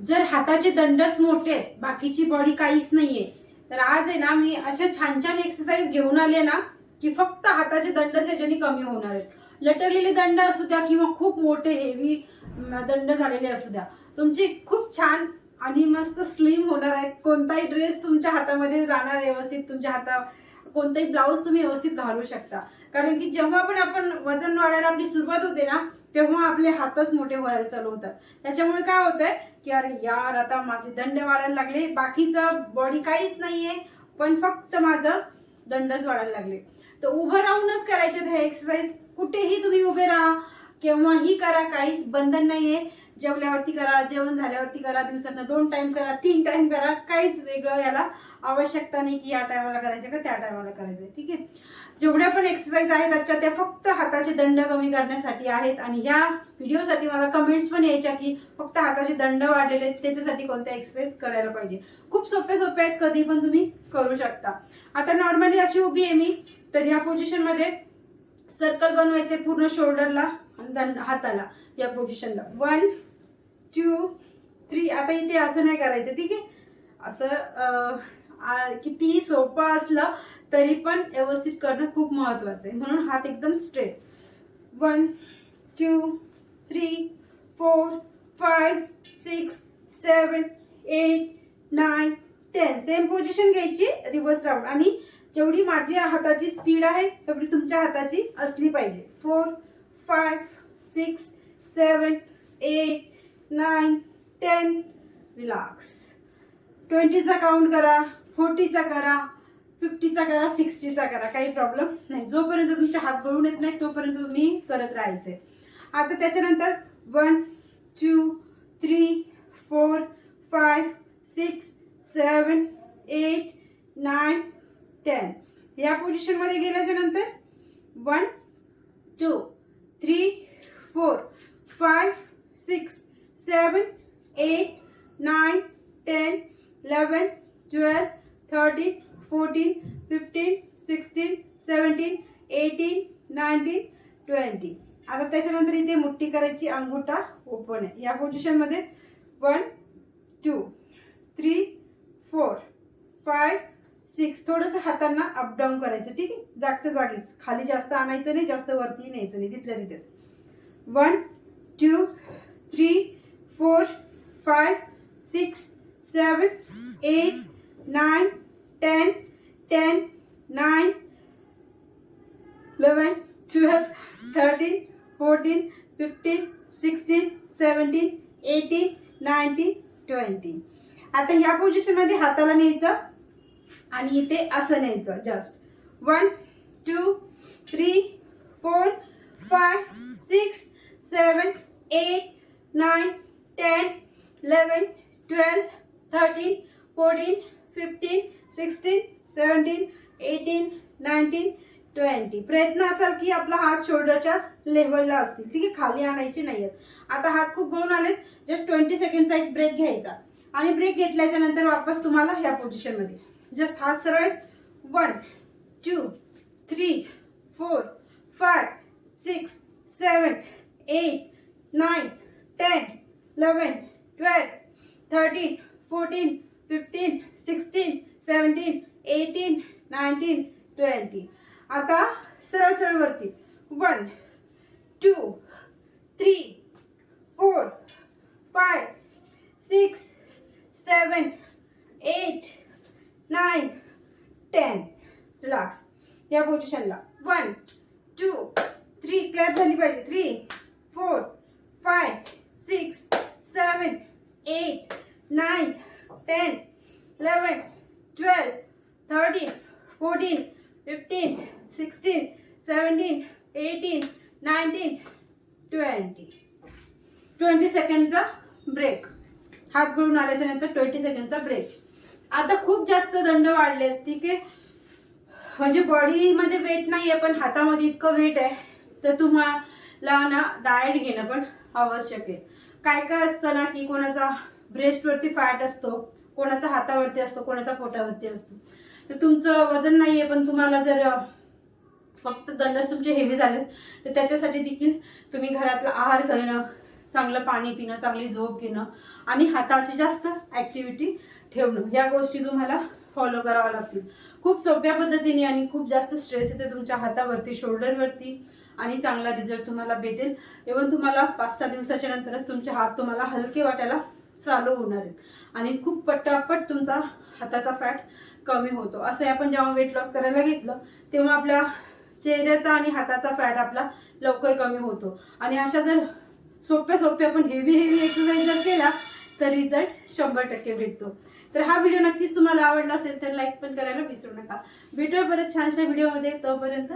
जर हाताचे दंडच मोठे आहेत बाकीची बॉडी काहीच नाहीये तर आज आहे ना मी अशा छान छान एक्सरसाइज घेऊन आले ना की फक्त हाताचे दंडच याच्याने कमी होणार आहेत. लटकलेले दंड असू द्या किंवा खूप मोठे हेवी दंड झालेले असू द्या तुमचे खूप छान आणि मस्त स्लिम होणार आहेत. कोणताही ड्रेस तुमच्या हातामध्ये जाणार आहे व्यवस्थित तुमच्या हाता कोणताही ब्लाऊज तुम्ही व्यवस्थित घालू शकता. कारण की जेव्हा पण आपण वजन वाढायला आपली सुरुवात होते ना तेव्हा आपले हातच मोठे व्हायला चालू होतात. त्याच्यामुळे काय होतंय की अरे यार आता माझे दंड वाढायला लागले. बाकीचं बॉडी काहीच नाहीये पण फक्त माझं दंडच वाढायला लागले. तर उभं राहूनच करायचे हे एक्सरसाइज कुठेही तुम्ही उभे राहा केव्हाही करा काहीच बंधन नाहीये. जेवल्यावरती करा जेवण झाल्यावरती करा दिवसातनं दोन टाइम करा तीन टाइम करा काहीच वेगळं याला आवश्यकता नाही की या टायमाला करायचं का त्या टायमाला करायचं ठीक आहे? जेवढ्या पण एक्सरसाइज आहेत आजच्या त्या फक्त हाताचे दंड कमी करण्यासाठी आहेत आणि ह्या व्हिडिओसाठी मला कमेंट्स पण यायच्या की फक्त हाताचे दंड वाढलेले आहेत त्याच्यासाठी कोणत्या एक्सरसाइज करायला पाहिजे? खूप सोपे सोपे आहेत कधी पण तुम्ही करू शकता. आता नॉर्मली अशी उभी आहे मी तर ह्या पोझिशनमध्ये सर्कल बनवायचे पूर्ण शोल्डरला आणि दंड हाताला या पोझिशनला वन आता इथे असं नाही करायचं ठीक आहे? असं कितीही सोपं असलं तरी पण व्यवस्थित करणं खूप महत्वाचं आहे. म्हणून हात एकदम straight one two three four five six seven eight nine ten same position घ्यायची रिव्हर्स राऊंड आणि जेवढी माझी हाताची स्पीड आहे तेवढी तुमच्या हाताची असली पाहिजे. Four five six seven eight nine ten relax ट्वेंटीचा count करा फोर्टीचा करा फिफ्टीचा करा सिक्स्टीचा करा. काही प्रॉब्लेम नाही. जोपर्यंत तुमचे हात गळून येत नाही तोपर्यंत तुम्ही करत राहायचे. आता त्याच्यानंतर one two three four five six seven eight nine ten या पोझिशनमध्ये गेल्याच्यानंतर one two three four five six seven eight nine ten eleven twelve thirteen fourteen fifteen sixteen seventeen eighteen nineteen twenty आता त्याच्यानंतर इथे मुठ्ठी करायची अंगुठा ओपन आहे. या पोझिशनमध्ये one two three four five six थोडंसं हातांना अपडाऊन करायचं ठीक आहे? जागच्या जागीच. खाली जास्त आणायचं नाही जास्त वरती न्यायचं नाही. तिथल्या तिथेच. One two three four five six seven eight nine ten ten nine eleven twelve thirteen fourteen fifteen sixteen seventeen eighteen nineteen twenty. आता ह्या पोझिशनमध्ये हाताला न्यायचं आणि इथे असं न्यायचं just one two three four five six seven eight nine ten eleven twelve thirteen fourteen fifteen sixteen seventeen eighteen nineteen twenty. प्रयत्न असाल की आपला हात शोल्डरच्याच लेवलला असतील. ठीक आहे खाली आणायचे नाही आहेत आता हात खूप गळून आलेत. जस्ट ट्वेंटी सेकंडचा एक ब्रेक घ्यायचा. आणि ब्रेक घेतल्याच्या नंतर वापस तुम्हाला ह्या पोझिशनमध्ये. जस्ट हात सरळ आहेत. One two three four five six seven eight nine ten eleven twelve thirteen fourteen fifteen sixteen seventeen eighteen nineteen twenty आता सरळ सरळ वरती. One two three four five six seven eight nine ten relax या पोझिशनला one two three clap झाली पाहिजे. Three four five six seven eight nine ten eleven twelve thirteen fourteen fifteen sixteen seventeen eighteen nineteen twenty twenty सेकंडचा break हात गळून आल्याच्यानंतर twenty सेकंडचा break आता खूप जास्त दंड वाढले ठीक आहे? म्हणजे बॉडीमध्ये वेट नाही आहे पण हातामध्ये इतकं वेट आहे तर तुम्हाला ना डाएट घेणं पण आवश्यक आहे. काय काय असतं ना की कोणाचा ब्रेस्टवरती फॅट असतो कोणाचा हातावरती असतो कोणाचा पोटावरती असतो. तर तुमचं वजन नाही आहे पण तुम्हाला जर फक्त दंडच तुमचे हेवी झाले तर त्याच्यासाठी देखील तुम्ही घरातला आहार घेणं चांगलं पाणी पिणं चांगली झोप घेणं आणि हाताची जास्त ॲक्टिव्हिटी ठेवणं ह्या गोष्टी तुम्हाला फॉलो कराव्या लागतील. खूप सोप्या पद्धतीने आणि खूप जास्त स्ट्रेस येते तुमच्या हातावरती शोल्डरवरती आणि चांगला रिझल्ट तुम्हाला भेटेल. इव्हन तुम्हाला पाच सहा दिवसाच्या नंतरच तुमचे हात तुम्हाला हलके वाटायला चालू होणार आहेत. आणि खूप पटापट तुमचा हाताचा फॅट कमी होतो. असं आपण जेव्हा वेट लॉस करायला घेतलं तेव्हा आपल्या चेहऱ्याचा आणि हाताचा फॅट आपला लवकर कमी होतो. आणि अशा जर सोप्या सोप्या पण हेवी हेवी एक्सरसाइज जर केला तर रिझल्ट शंभर टक्के भेटतो. तर हा व्हिडिओ नक्कीच तुम्हाला आवडला असेल तर लाईक पण करायला विसरू नका. भेटूया परत छानशा व्हिडिओमध्ये तोपर्यंत